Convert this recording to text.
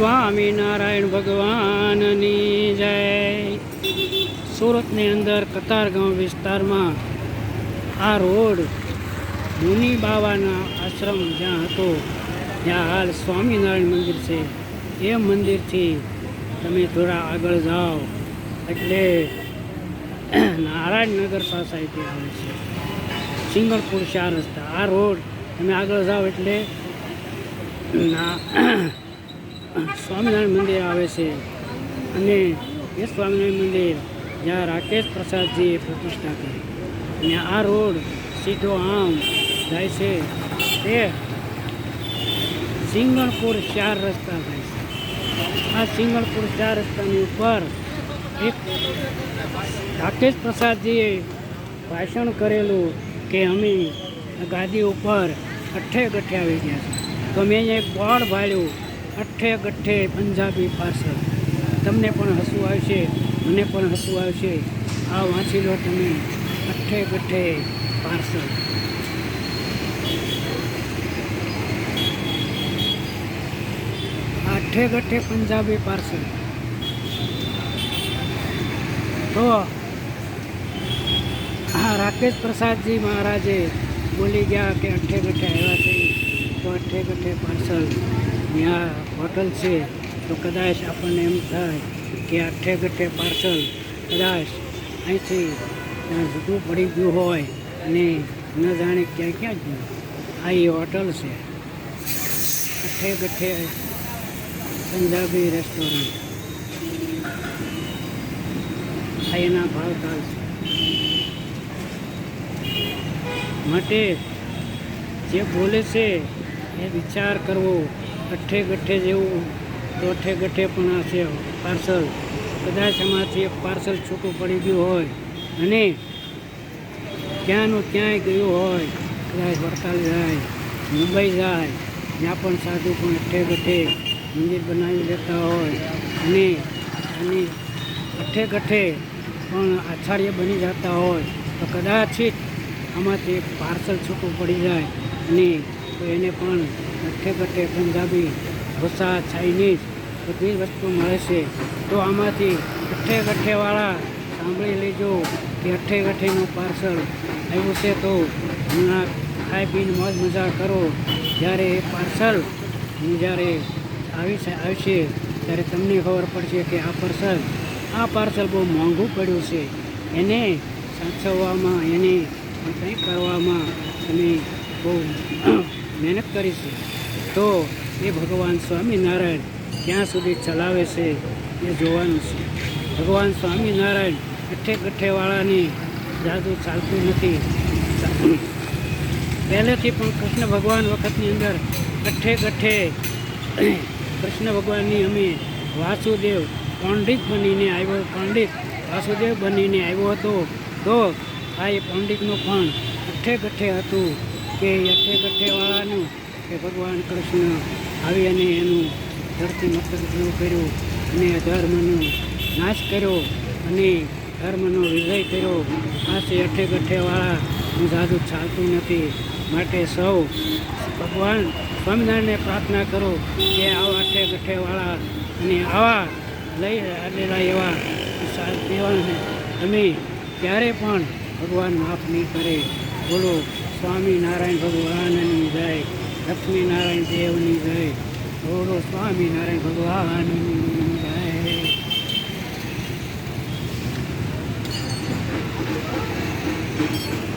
સ્વામિનારાયણ ભગવાનની જય. સુરતની અંદર કતારગાંવ વિસ્તારમાં આ રોડ મુનિ બાવાના આશ્રમ જ્યાં હતો, ત્યાં હાલ સ્વામિનારાયણ મંદિર છે. એ મંદિરથી તમે થોડા આગળ જાઓ, એટલે નારાયણનગર સોસાયટી આવે છે. સિંગલપુર ચાર રસ્તા. આ રોડ તમે આગળ જાઓ એટલે ના સ્વામિનારાયણ મંદિર આવે છે. અને એ સ્વામિનારાયણ મંદિર જ્યાં રાકેશ પ્રસાદજીએ પ્રતિષ્ઠા કરી અને આ રોડ સીધો આમ જાય છે. તે સિંગણપુર ચાર રસ્તા જાય છે. આ સિંગણપુર ચાર રસ્તાની ઉપર એક રાકેશ પ્રસાદજીએ ભાષણ કરેલું કે અમે ગાદી ઉપર અઠ્ઠે ગઠ્ઠે આવી ગયા છે તો મેં એક બોર્ડ ભાડ્યું અઠ્ઠે ગઠ્ઠે પંજાબી પાર્સલ તમને પણ હસવું આવશે, મને પણ હસવું આવશે. આ વાંચી લો તમે અઠ્ઠે ગઠ્ઠે પાર્સલ અઠ્ઠે ગઠ્ઠે પંજાબી પાર્સલ તો હા રાકેશ પ્રસાદજી મહારાજે બોલી ગયા કે અઠ્ઠે ગઠ્ઠે આવ્યા છે. તો અઠ્ઠે ગઠ્ઠે પાર્સલ ત્યાં હોટલ છે, તો કદાચ આપણને એમ થાય કે આઠે ગઠે પાર્સલ, કદાચ અહીંથી જુદું પડી ગયું હોય અને ન જાણે ક્યાં ક્યાં ગયું. આ એ હોટલ છે. અઠ્ઠે ગઠે પંજાબી રેસ્ટોરન્ટ. આ એના ભાવ છે. માટે જે બોલે છે, એ વિચાર કરવો અઠ્ઠે ગઠ્ઠે જેવું તો ગઠ્ઠે પણ આ છે પાર્સલ. કદાચ એમાંથી એક પાર્સલ છૂટું પડી ગયું હોય અને ક્યાંનું ક્યાંય ગયું હોય, કદાચ વડતાલ જાય, મુંબઈ જાય, ત્યાં પણ સાધુ પણ અઠ્ઠે ગઠ્ઠે મંદિર બનાવી લેતા હોય અને અને અઠ્ઠે ગઠ્ઠે પણ આચાર્ય બની જતા હોય, તો કદાચિત આમાંથી એક પાર્સલ છૂટું પડી જાય અને તો એને પણ અઠ્ઠે કઠે પંજાબી ઢોસા ચાઇનીઝ બધી વસ્તુ મળે છે. તો આમાંથી અઠ્ઠે કઠેવાળા સાંભળી લેજો કે અઠે કઠેનું પાર્સલ આવ્યું છે તો હમણાં ખાઈ પીને મોજ મજા કરો. જ્યારે એ પાર્સલ જ્યારે આવી આવશે ત્યારે તમને ખબર પડશે કે આ પાર્સલ આ પાર્સલ બહુ મોંઘું પડ્યું છે. એને સાચવવામાં, એને કંઈ કરવામાં તમે બહુ મહેનત કરી છે, તો એ ભગવાન સ્વામિનારાયણ ક્યાં સુધી ચલાવે છે એ જોવાનું છે. ભગવાન સ્વામિનારાયણ અઠ્ઠે ગઠ્ઠેવાળાની જાદુ ચાલતું નથી. પહેલેથી પણ કૃષ્ણ ભગવાન વખતની અંદર કઠ્ઠે ગઠ્ઠે કૃષ્ણ ભગવાનની અમે વાસુદેવ પંડિત બનીને આવ્યો, પંડિત વાસુદેવ બનીને આવ્યો હતો, તો આ એ પંડિતનું પણ કઠ્ઠે ગઠ્ઠે હતું. કે એ અઠ્ઠે ગઠ્ઠેવાળાનું કે ભગવાન કૃષ્ણ આવી અને એનું ધરતી મસ્તક કર્યું અને ધર્મનો નાશ કર્યો અને ધર્મનો વિજય કર્યો, આ છે અઠ્ઠે ગઠ્ઠેવાળાનું જાદુ ચાલતું નથી. માટે સૌ ભગવાન સ્વામિનારાયણને પ્રાર્થના કરો કે આવા અઠે ગઠેવાળા અને આવા લઈ આવેલા એવા દેવાને અમે ક્યારે પણ ભગવાન માફ નહીં કરે. બોલો સ્વામિનારાયણ ભગવાનની જય લક્ષ્મીનારાયણ દેવની જય બોલો સ્વામિનારાયણ ભગવાન